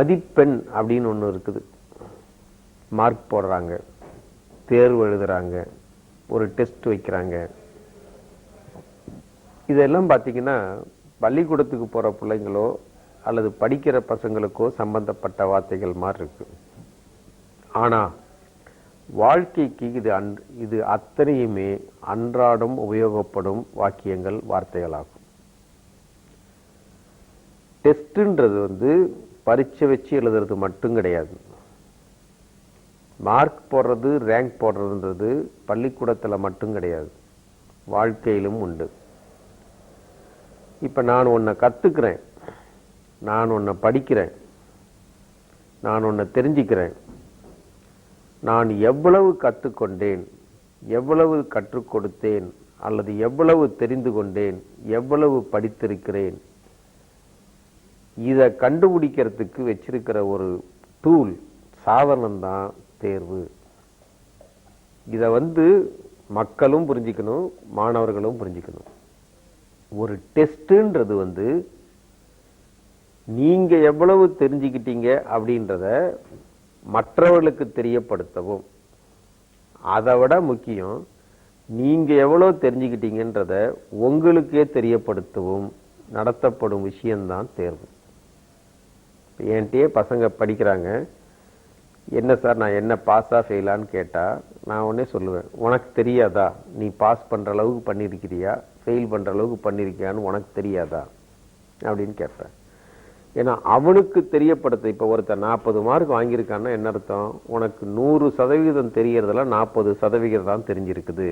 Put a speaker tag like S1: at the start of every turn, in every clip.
S1: மதிப்பெண் அப்படின்னு ஒன்று இருக்குது. மார்க் போடுறாங்க. தேர்வு எழுதுறாங்க. ஒரு டெஸ்ட் வைக்கிறாங்க. இதெல்லாம் பார்த்தீங்கன்னா பள்ளிக்கூடத்துக்கு போகிற பிள்ளைங்களோ அல்லது படிக்கிற பசங்களுக்கோ சம்பந்தப்பட்ட வார்த்தைகள் மாதிரி இருக்கு. ஆனால் வாழ்க்கைக்கு இது அன் இது அத்தனையுமே அன்றாடம் உபயோகப்படும் வாக்கியங்கள் வார்த்தைகளாகும். டெஸ்ட்டுன்றது வந்து பரீட்சை வச்சு எழுதுறது மட்டும் கிடையாது. மார்க் போடுறது ரேங்க் போடுறதுன்றது பள்ளிக்கூடத்தில் மட்டும் கிடையாது. வாழ்க்கையிலும் உண்டு. இப்போ நான் ஒன்றை கற்றுக்கிறேன் நான் ஒன்றை படிக்கிறேன். நான் ஒன்றை தெரிஞ்சுக்கிறேன். நான் எவ்வளவு கற்றுக்கொண்டேன் எவ்வளவு கற்றுக் கொடுத்தேன் அல்லது எவ்வளவு தெரிந்து கொண்டேன் எவ்வளவு படித்திருக்கிறேன் இதை கண்டுபிடிக்கிறதுக்கு வச்சிருக்கிற ஒரு டூல் சாதனம்தான் தேர்வு. இதை வந்து மக்களும் புரிஞ்சுக்கணும் மாணவர்களும் புரிஞ்சுக்கணும். ஒரு டெஸ்ட்டுன்றது வந்து நீங்கள் எவ்வளவு தெரிஞ்சுக்கிட்டீங்க அப்படின்றத மற்றவர்களுக்கு தெரியப்படுத்தவும். அதை விட முக்கியம் நீங்கள் எவ்வளோ தெரிஞ்சுக்கிட்டீங்கன்றத உங்களுக்கே தெரியப்படுத்தவும் நடத்தப்படும் விஷயம்தான் தேர்வு. என்கிட்டயே பசங்க படிக்கிறாங்க. என்ன சார் நான் என்ன பாஸாக ஃபெயிலான்னு கேட்டால் நான் உடனே சொல்லுவேன் உனக்கு தெரியாதா? நீ பாஸ் பண்ணுற அளவுக்கு பண்ணியிருக்கிறியா? ஃபெயில் பண்ணுற அளவுக்கு பண்ணியிருக்கியான்னு உனக்கு தெரியாதா? அப்படின்னு கேட்பேன். ஏன்னா அவனுக்கு தெரியப்படுத்த இப்போ ஒருத்தர் நாற்பது மார்க் வாங்கியிருக்கான்னா என்ன அர்த்தம்? உனக்கு நூறு சதவீதம் தெரியறதுல நாற்பது சதவிகிதம் தான் தெரிஞ்சிருக்குது.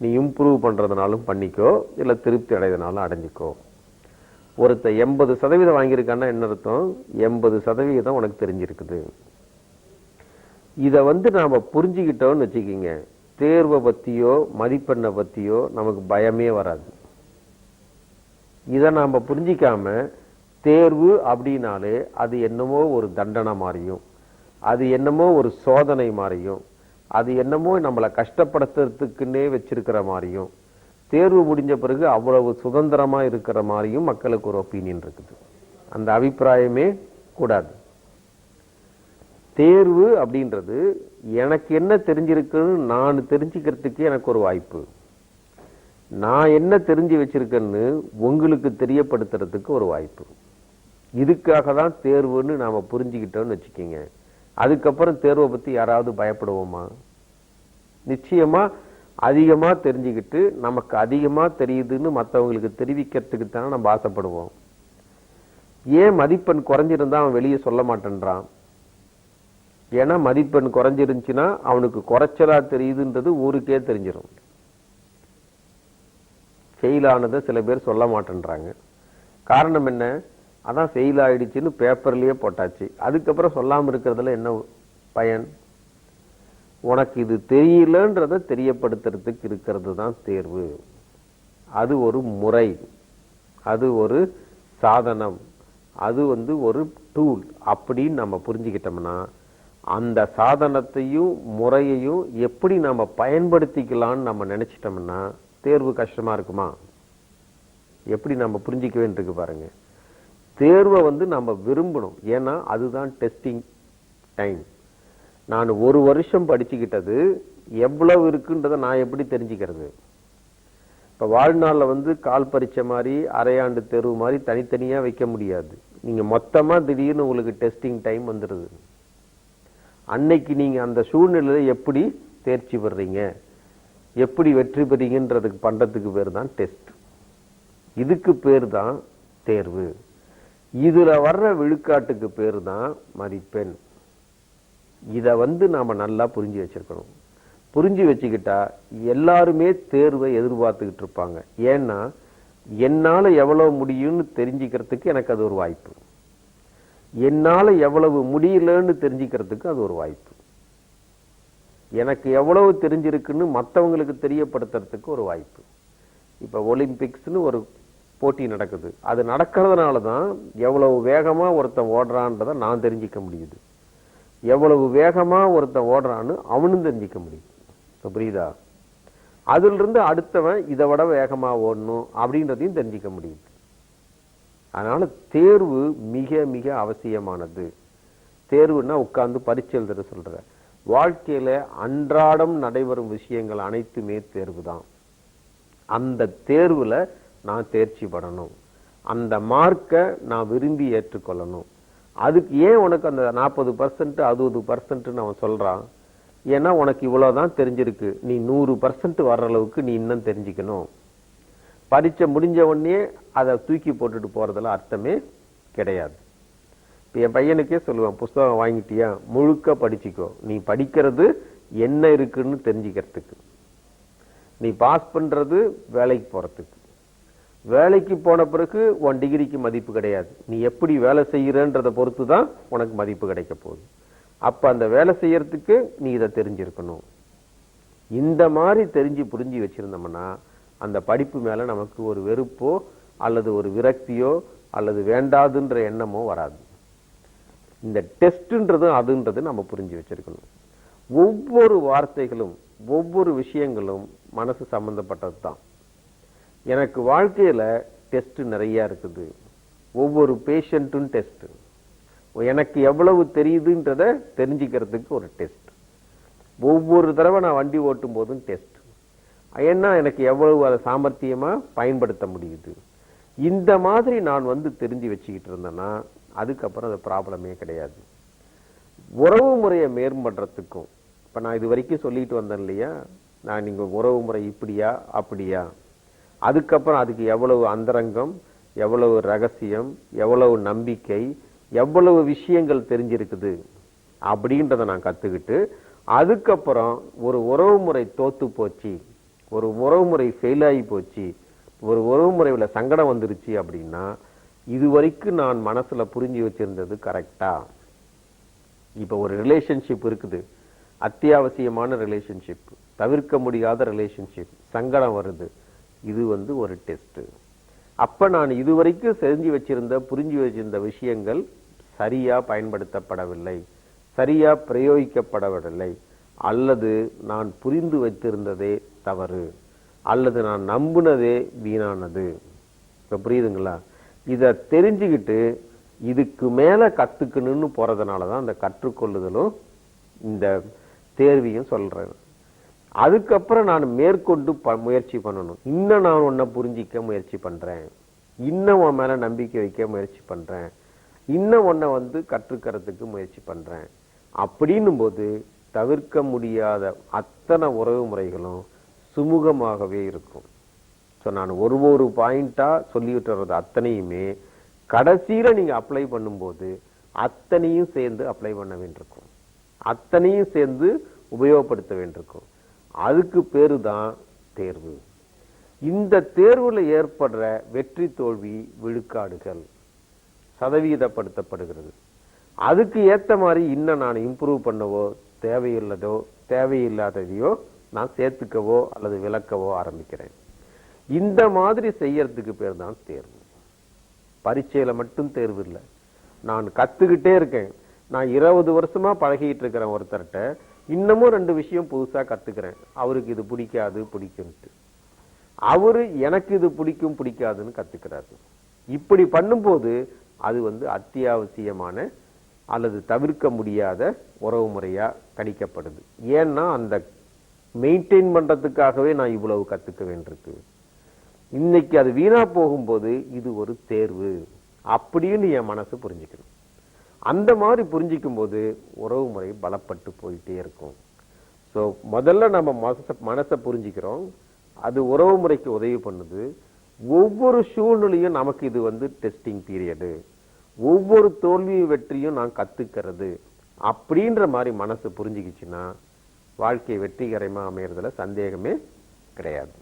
S1: நீ இம்ப்ரூவ் பண்ணுறதுனாலும் பண்ணிக்கோ இல்லை திருப்தி அடைதனாலும் அடைஞ்சிக்கோ. ஒருத்த எண்பது சதவீதம் வாங்கியிருக்கான்னா என்ன அர்த்தம்? எண்பது சதவீதம் உனக்கு தெரிஞ்சிருக்குது. இதை வந்து நாம் புரிஞ்சுக்கிட்டோம்னு வச்சுக்கிங்க. தேர்வை பற்றியோ மதிப்பெண்ணை பற்றியோ நமக்கு பயமே வராது. இதை நாம் புரிஞ்சிக்காம தேர்வு அப்படின்னாலே அது என்னமோ ஒரு தண்டனை மாறியும். அது என்னமோ ஒரு சோதனை மாறியும். அது என்னமோ நம்மளை கஷ்டப்படுத்துறதுக்குன்னே வச்சிருக்கிற மாதிரியும் தேர்வு முடிஞ்ச பிறகு அவ்வளவு சுதந்திரமா இருக்கிற மாதிரியும் மக்களுக்கு ஒரு ஒப்பீனியன் இருக்குது. அந்த அபிப்பிராயமே கூடாது. தேர்வு அப்படின்றது எனக்கு என்ன தெரிஞ்சிருக்குன்னு நான் தெரிஞ்சுக்கிறதுக்கு எனக்கு ஒரு வாய்ப்பு. நான் என்ன தெரிஞ்சு வச்சுருக்கேன்னு உங்களுக்கு தெரியப்படுத்துறதுக்கு ஒரு வாய்ப்பு. இதுக்காக தான் தேர்வுன்னு நாம புரிஞ்சுக்கிட்டோம்னு வச்சுக்கோங்க. அதுக்கப்புறம் தேர்வை பத்தி யாராவது பயப்படுவோமா? நிச்சயமா அதிகமாக தெரிஞ்சுக்கிட்டு நமக்கு அதிகமாக தெரியுதுன்னு மற்றவங்களுக்கு தெரிவிக்கிறதுக்கு தானே நம்ம ஆசைப்படுவோம். ஏன் மதிப்பெண் குறைஞ்சிருந்தா அவன் வெளியே சொல்ல மாட்டேன்றான்? ஏன்னா மதிப்பெண் குறைஞ்சிருந்துச்சுன்னா அவனுக்கு குறைச்சலா தெரியுதுன்றது ஊருக்கே தெரிஞ்சிடும் செயலானதை சில பேர் சொல்ல மாட்டேன்றாங்க. காரணம் என்ன? அதான் செயலாயிடுச்சுன்னு பேப்பர்லேயே போட்டாச்சு. அதுக்கப்புறம் சொல்லாமல் இருக்கிறதுல என்ன பயன்? உனக்கு இது தெரியலன்றதை தெரியப்படுத்துறதுக்கு இருக்கிறது தான் தேர்வு. அது ஒரு முறை. அது ஒரு சாதனம். அது வந்து ஒரு டூல் அப்படின்னு நம்ம புரிஞ்சுக்கிட்டோம்னா அந்த சாதனத்தையும் முறையையும் எப்படி நம்ம பயன்படுத்திக்கலாம்னு நம்ம நினச்சிட்டோம்னா தேர்வு கஷ்டமாக இருக்குமா? எப்படி நம்ம புரிஞ்சிக்க வேண்டியிருக்கு பாருங்கள் தேர்வை வந்து நம்ம விரும்பணும். ஏன்னா அதுதான் டெஸ்டிங் டைம் நான் ஒரு வருஷம் படிச்சுக்கிட்டது எவ்வளவு இருக்குன்றதை நான் எப்படி தெரிஞ்சுக்கிறது? இப்போ வாழ்நாளில் வந்து கால் பறித்த மாதிரி அரையாண்டு தேர்வு மாதிரி தனித்தனியாக வைக்க முடியாது. நீங்கள் மொத்தமாக திடீர்னு உங்களுக்கு டெஸ்டிங் டைம் வந்துடுது அன்னைக்கு நீங்கள் அந்த சூழ்நிலையில் எப்படி தேர்ச்சி பெறுறீங்க எப்படி வெற்றி பெறீங்கன்றதுக்கு பண்ணுறதுக்கு பேர் தான் டெஸ்ட் இதுக்கு பேர் தான் தேர்வு. இதில் வர்ற விழுக்காட்டுக்கு பேர் தான் மதிப்பெண். இதை வந்து நாம் நல்லா புரிஞ்சு வச்சுருக்கணும். புரிஞ்சு வச்சுக்கிட்டா எல்லாருமே தேர்வை எதிர்பார்த்துக்கிட்டு இருப்பாங்க. ஏன்னா என்னால் எவ்வளவு முடியும்னு தெரிஞ்சுக்கிறதுக்கு எனக்கு அது ஒரு வாய்ப்பு. என்னால் எவ்வளவு முடியலன்னு தெரிஞ்சுக்கிறதுக்கு அது ஒரு வாய்ப்பு. எனக்கு எவ்வளவு தெரிஞ்சிருக்குன்னு மற்றவங்களுக்கு தெரியப்படுத்துறதுக்கு ஒரு வாய்ப்பு. இப்போ ஒலிம்பிக்ஸ்னு ஒரு போட்டி நடக்குது. அது நடக்கிறதுனால தான் எவ்வளவு வேகமாக ஒருத்தன் ஓடுறான்றதை நான் தெரிஞ்சுக்க முடியுது. எவ்வளவு வேகமா ஒருத்தன் ஓடுறான்னு அவனும் தெரிஞ்சிக்க முடியும். இப்ப புரியுதா? அதிலிருந்து அடுத்தவன் இதை விட வேகமாக ஓடணும் அப்படின்றதையும் தெரிஞ்சிக்க முடியுது அதனால் தேர்வு மிக மிக அவசியமானது. தேர்வுன்னா உட்கார்ந்து பரீட்சை எழுதுற சொல்கிற வாழ்க்கையில அன்றாடம் நடைபெறும் விஷயங்கள் அனைத்துமே தேர்வு தான் அந்த தேர்வில் நான் தேர்ச்சி படணும் அந்த மார்க்கை நான் விரும்பி ஏற்றுக்கொள்ளணும். அதுக்கு ஏன் உனக்கு அந்த நாற்பது பர்சன்ட் அறுபது பர்சன்ட்னு அவன் சொல்கிறான் ஏன்னா உனக்கு இவ்வளவுதான் தெரிஞ்சிருக்கு. நீ நூறு பர்சன்ட் வர்ற அளவுக்கு நீ இன்னும் தெரிஞ்சுக்கணும். பரீட்சை முடிஞ்ச உடனே அதை தூக்கி போட்டுட்டு போகிறதுல அர்த்தமே கிடையாது. இப்போ என் பையனுக்கே சொல்லுவேன் புஸ்தகம் வாங்கிட்டியா? முழுக்க படிச்சுக்கோ. நீ படிக்கிறது என்ன இருக்குன்னு தெரிஞ்சுக்கிறதுக்கு. நீ பாஸ் பண்ணுறது வேலைக்கு போகிறதுக்கு வேலைக்கு போன பிறகு உன் டிகிரிக்கு மதிப்பு கிடையாது. நீ எப்படி வேலை செய்கிறன்றதை பொறுத்து தான் உனக்கு மதிப்பு கிடைக்க போகுது. அப்போ அந்த வேலை செய்கிறதுக்கு நீ இதை தெரிஞ்சிருக்கணும். இந்த மாதிரி தெரிஞ்சு புரிஞ்சு வச்சுருந்தோம்னா அந்த படிப்பு மேலே நமக்கு ஒரு வெறுப்போ அல்லது ஒரு விரக்தியோ அல்லது வேண்டாதுன்ற எண்ணமோ வராது. இந்த டெஸ்ட்டுன்றதும் அதுன்றது நம்ம புரிஞ்சு வச்சிருக்கணும். ஒவ்வொரு வார்த்தைகளும் ஒவ்வொரு விஷயங்களும் மனசு சம்மந்தப்பட்டது தான் எனக்கு வாழ்க்கையில் டெஸ்ட் நிறையா இருக்குது. ஒவ்வொரு பேஷண்ட்டும் டெஸ்ட்டு எனக்கு எவ்வளவு தெரியுதுன்றத தெரிஞ்சுக்கிறதுக்கு ஒரு டெஸ்ட் ஒவ்வொரு தடவை நான் வண்டி ஓட்டும் போதும் டெஸ்ட் ஏன்னா எனக்கு எவ்வளவு அதை சாமர்த்தியமாக பயன்படுத்த முடியுது. இந்த மாதிரி நான் வந்து தெரிஞ்சு வச்சுக்கிட்டு இருந்தேன்னா அதுக்கப்புறம் அது ப்ராப்ளமே கிடையாது. உறவு முறையை மேம்படுறதுக்கும் இப்போ நான் இது வரைக்கும் சொல்லிட்டு வந்தேன் இல்லையா? நான் நீங்கள் உறவு முறை இப்படியா அப்படியா? அதுக்கப்புறம் அதுக்கு எவ்வளவு அந்தரங்கம் எவ்வளவு ரகசியம் எவ்வளவு நம்பிக்கை எவ்வளவு விஷயங்கள் தெரிஞ்சிருக்குது அப்படின்றத நான் கற்றுக்கிட்டு அதுக்கப்புறம் ஒரு உறவு முறை தோத்து போச்சு ஒரு உறவு முறை ஃபெயில் ஆகி போச்சு ஒரு உறவு முறையில் சங்கடம் வந்துருச்சு அப்படின்னா இது வரைக்கும் நான் மனசில் புரிஞ்சு வச்சுருந்தது கரெக்டாக இப்போ ஒரு ரிலேஷன்ஷிப் இருக்குது. அத்தியாவசியமான ரிலேஷன்ஷிப் தவிர்க்க முடியாத ரிலேஷன்ஷிப் சங்கடம் வருது. இது வந்து ஒரு டெஸ்ட்டு அப்போ நான் இதுவரைக்கும் செஞ்சு வச்சிருந்த புரிஞ்சு வச்சிருந்த விஷயங்கள் சரியாக பயன்படுத்தப்படவில்லை சரியாக பிரயோகிக்கப்படவில்லை அல்லது நான் புரிந்து வைத்திருந்ததே தவறு அல்லது நான் நம்புனதே வீணானது. இப்போ புரியுதுங்களா? இதை தெரிஞ்சுக்கிட்டு இதுக்கு மேலே கற்றுக்கணுன்னு போகிறதுனால தான் அந்த கற்றுக்கொள்ளுதலும் இந்த தேர்வையும் சொல்கிறேன் அதுக்கப்புறம் நான் மேற்கொண்டு ப- முயற்சி பண்ணணும். இன்னும் நான் உன்னை புரிஞ்சிக்க முயற்சி பண்ணுறேன் இன்னும் உன் மேலே நம்பிக்கை வைக்க முயற்சி பண்ணுறேன் இன்னும் உன்னை வந்து கற்றுக்கிறதுக்கு முயற்சி பண்ணுறேன் அப்படின்னும் போது தவிர்க்க முடியாத அத்தனை உறவு முறைகளும் சுமூகமாகவே இருக்கும். ஸோ நான் ஒரு ஒரு பாயிண்ட்டாக சொல்லிட்டு வர்றது அத்தனையுமே கடைசியில் நீங்கள் அப்ளை பண்ணும்போது அத்தனையும் சேர்ந்து அப்ளை பண்ண வேண்டியிருக்கும். அத்தனையும் சேர்ந்து உபயோகப்படுத்த வேண்டியிருக்கும். அதுக்கு பேர் தான் தேர்வு. இந்த தேர்வில் ஏற்படுற வெற்றி தோல்வி விழுக்காடுகள் சதவீதப்படுத்தப்படுகிறது. அதுக்கு ஏற்ற மாதிரி இன்னும் நான் இம்ப்ரூவ் பண்ணவோ தேவையுள்ளதோ தேவையில்லாததையோ நான் சேர்த்துக்கவோ அல்லது விளக்கவோ ஆரம்பிக்கிறேன். இந்த மாதிரி செய்யறதுக்கு பேர் தான் தேர்வு. பரீட்சையில் மட்டும் தேர்வு இல்லை. நான் கற்றுக்கிட்டே இருக்கேன். நான் இருபது வருஷமாக பழகிட்டு இருக்கிறேன் ஒருத்தர்கிட்ட இன்னமும் ரெண்டு விஷயம் புதுசாக கற்றுக்கிறேன் அவருக்கு இது பிடிக்காது பிடிக்கும்ட்டு. அவர் எனக்கு இது பிடிக்கும் பிடிக்காதுன்னு கற்றுக்கிறாரு இப்படி பண்ணும்போது அது வந்து அத்தியாவசியமான அல்லது தவிர்க்க முடியாத உறவு முறையாக கணிக்கப்படுது. ஏன்னா அந்த மெயின்டைன் பண்ணுறதுக்காகவே நான் இவ்வளவு கற்றுக்க வேண்டியிருக்கு. இன்னைக்கு அது வீணாக போகும்போது இது ஒரு தேர்வு. அப்படின்னு என் மனசு புரிஞ்சுக்கணும். அந்த மாதிரி புரிஞ்சிக்கும் போது உறவு முறை பலப்பட்டு போயிட்டே இருக்கும். ஸோ முதல்ல நம்ம மனச மனசை புரிஞ்சுக்கிறோம். அது உறவு முறைக்கு உதவி பண்ணுது. ஒவ்வொரு சூழ்நிலையும் நமக்கு இது வந்து டெஸ்டிங் பீரியடு ஒவ்வொரு தோல்வியும் வெற்றியும் நான் கற்றுக்கிறது அப்படின்ற மாதிரி மனசு புரிஞ்சிக்கிச்சுன்னா வாழ்க்கை வெற்றிகரமாக அமையறதுல சந்தேகமே கிடையாது.